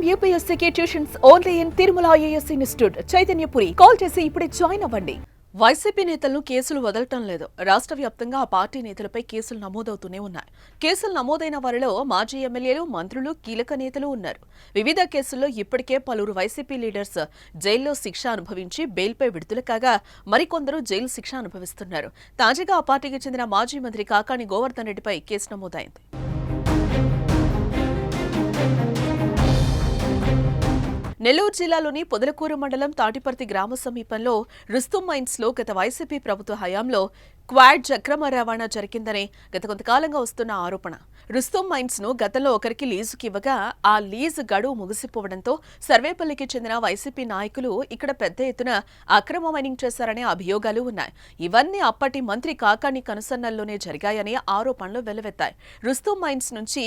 I'm యూపీఎస్సీకి tuitions only in Tirumala IAS institute Chaitanyapuri call చేసి ఇప్పుడే join అవ్వండి. YCP నేతలను కేసులు వదలటం లేదు. రాష్ట్ర వ్యాప్తంగా ఆ పార్టీ నేతలపై కేసులు నమోదవుతూనే ఉన్నాయి. కేసులు నమోదైన వారిలో మాజీ ఎమ్మెల్యేలు మంత్రులు కీలక నేతలు ఉన్నారు. వివిధ కేసుల్లో ఇప్పటికే పలువురు వైసీపీ లీడర్స్ జైల్లో శిక్ష అనుభవించి బెయిల్పై విడుదల కాగా మరికొందరు జైలు శిక్ష అనుభవిస్తున్నారు. తాజాగా ఆ పార్టీకి చెందిన మాజీ మంత్రి కాకాని గోవర్ధన్ రెడ్డిపై కేసు నమోదైంది. నెల్లూరు జిల్లాలోని పొదలకూరు మండలం తాటిపర్తి గ్రామ సమీపంలో రుస్తుం మైన్స్లో గత వైసీపీ ప్రభుత్వ హయాంలో క్వాడ్ చక్రమ రవాణా జరిగిందని గత కొంతకాలంగా వస్తున్న ఆరోపణ. రుస్తుం మైన్స్ను గతంలో ఒకరికి లీజుకి ఇవ్వగా ఆ లీజు గడువు ముగిసిపోవడంతో సర్వేపల్లికి చెందిన వైసీపీ నాయకులు ఇక్కడ పెద్ద ఎత్తున అక్రమ మైనింగ్ చేశారనే అభియోగాలు ఉన్నాయి. ఇవన్నీ అప్పటి మంత్రి కాకాని కనుసన్నల్లోనే జరిగాయని ఆరోపణలు వెల్లువెత్తాయి. రుస్తుం మైన్స్ నుంచి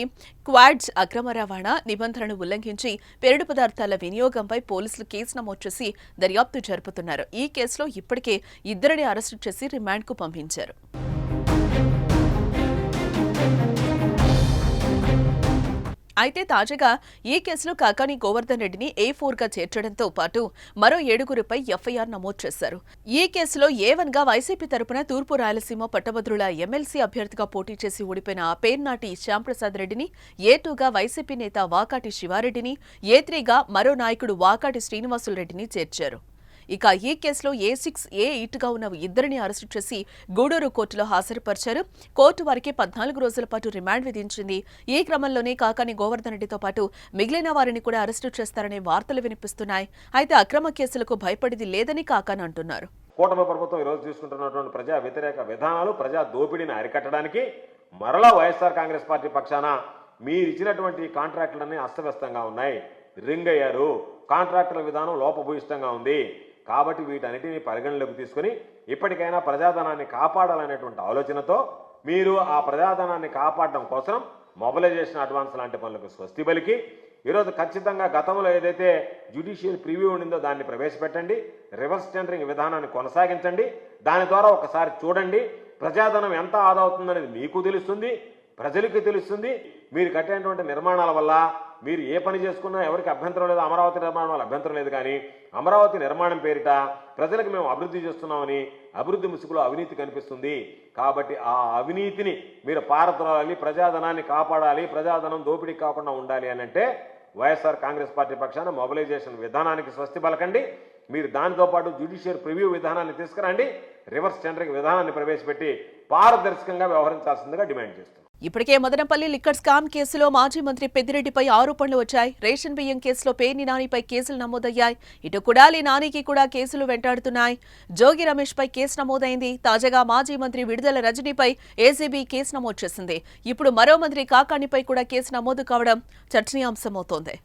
క్వాడ్జ్ అక్రమ రవాణా నిబంధనలు ఉల్లంఘించి పేరుడు పదార్థాల వినియోగంపై పోలీసులు కేసు నమోదు చేసి దర్యాప్తు జరుపుతున్నారు. ఈ కేసులో ఇప్పటికే ఇద్దరిని అరెస్టు చేసి రిమాండ్కు పంపించారు. అయితే తాజాగా ఈ కేసులో కాకాని గోవర్ధన్ రెడ్డిని ఏ ఫోర్గా చేర్చడంతో పాటు మరో ఏడుగురిపై ఎఫ్ఐఆర్ నమోదు చేశారు. ఈ కేసులో ఏ గా వైసీపీ తరపున తూర్పు రాయలసీమ పట్టభద్రుల ఎమ్మెల్సీ అభ్యర్థిగా పోటీ చేసి ఓడిపోయిన పేర్నాటి శ్యాంప్రసాద్ రెడ్డిని ఏ టూగా వైసీపీ నేత వాకాటి శివారెడ్డిని ఏ త్రీగా మరో నాయకుడు వాకాటి శ్రీనివాసులు రెడ్డిని చేర్చారు. ఇక ఈ కేసులో ఏ సిక్స్ ఏ ఇటుగా గా ఉన్న ఇద్దరిని అరెస్టు చేసి గూడూరు కోర్టులో హాజరుపరిచారు. కోర్టు వారికి పద్నాలుగు రోజుల పాటు రిమాండ్ విధించింది. ఈ క్రమంలోనే కాకాని గోవర్ధన్ రెడ్డితో పాటు మిగిలిన వారిని కూడా అరెస్టు చేస్తారనే వార్తలు వినిపిస్తున్నాయి. అయితే అక్రమ కేసులకు భయపడేది లేదని కాకాని అంటున్నారు. కూటమి ప్రభుత్వం ఈరోజు తీసుకుంటున్నటువంటి ప్రజా వ్యతిరేక విధానాలు ప్రజా దోపిడీని అరికట్టడానికి మరలా వైఎస్ఆర్ కాంగ్రెస్ పార్టీ పక్షాన మీరు ఇచ్చినటువంటి కాంట్రాక్టులన్నీ అస్తవ్యస్తంగా ఉన్నాయి. రింగ్ అయ్యారు కాంట్రాక్టుల విధానం లోపభూయిష్టంగా ఉంది. కాబట్టి వీటన్నిటిని పరిగణలోకి తీసుకుని ఇప్పటికైనా ప్రజాధనాన్ని కాపాడాలనేటువంటి ఆలోచనతో మీరు ఆ ప్రజాధనాన్ని కాపాడడం కోసం మొబిలైజేషన్ అడ్వాన్స్ లాంటి పనులకు స్వస్తి పలికి. ఈరోజు ఖచ్చితంగా గతంలో ఏదైతే జ్యుడిషియల్ ప్రివ్యూ ఉండిందో దాన్ని ప్రవేశపెట్టండి. రివర్స్ టెండరింగ్ విధానాన్ని కొనసాగించండి. దాని ద్వారా ఒకసారి చూడండి. ప్రజాధనం ఎంత ఆదా అవుతుందనేది మీకు తెలుస్తుంది. ప్రజలకి తెలుస్తుంది. మీరు కట్టేటువంటి నిర్మాణాల వల్ల మీరు ఏ పని చేసుకున్నా ఎవరికి అభ్యంతరం లేదు అమరావతి నిర్మాణం వల్ల అభ్యంతరం లేదు కానీ అమరావతి నిర్మాణం పేరిట ప్రజలకు మేము అభివృద్ధి చేస్తున్నామని అభివృద్ధి ముసుగులో అవినీతి కనిపిస్తుంది. కాబట్టి ఆ అవినీతిని మీరు పారద్రోలాలి ప్రజాధనాన్ని కాపాడాలి ప్రజాధనం దోపిడీ కాకుండా ఉండాలి అని అంటే వైఎస్ఆర్ కాంగ్రెస్ పార్టీ పక్షాన మొబిలైజేషన్ విధానానికి స్వస్తి పలకండి. మీరు దానితో పాటు ప్రివ్యూ విధానాన్ని తీసుకురండి. రివర్స్ టెండరింగ్ విధానాన్ని ప్రవేశపెట్టి పారదర్శకంగా వ్యవహరించాల్సిందిగా డిమాండ్ చేస్తున్నాం. ఇప్పటికే మదనపల్లి లిక్కర్ స్కామ్ కేసులో మాజీ మంత్రి పెద్దిరెడ్డిపై ఆరోపణలు వచ్చాయి. రేషన్ బియ్యం కేసులో పేర్ని నానిపై కేసులు నమోదయ్యాయి. ఇటు కుడాలి నానికి కూడా కేసులు వెంటాడుతున్నాయి. జోగి రమేష్పై కేసు నమోదైంది. తాజాగా మాజీ మంత్రి విడుదల రజనీపై ఏసీబీ కేసు నమోదు చేసింది. ఇప్పుడు మరో మంత్రి కాకాణిపై కూడా కేసు నమోదు కావడం చర్చనీయాంశమవుతోంది.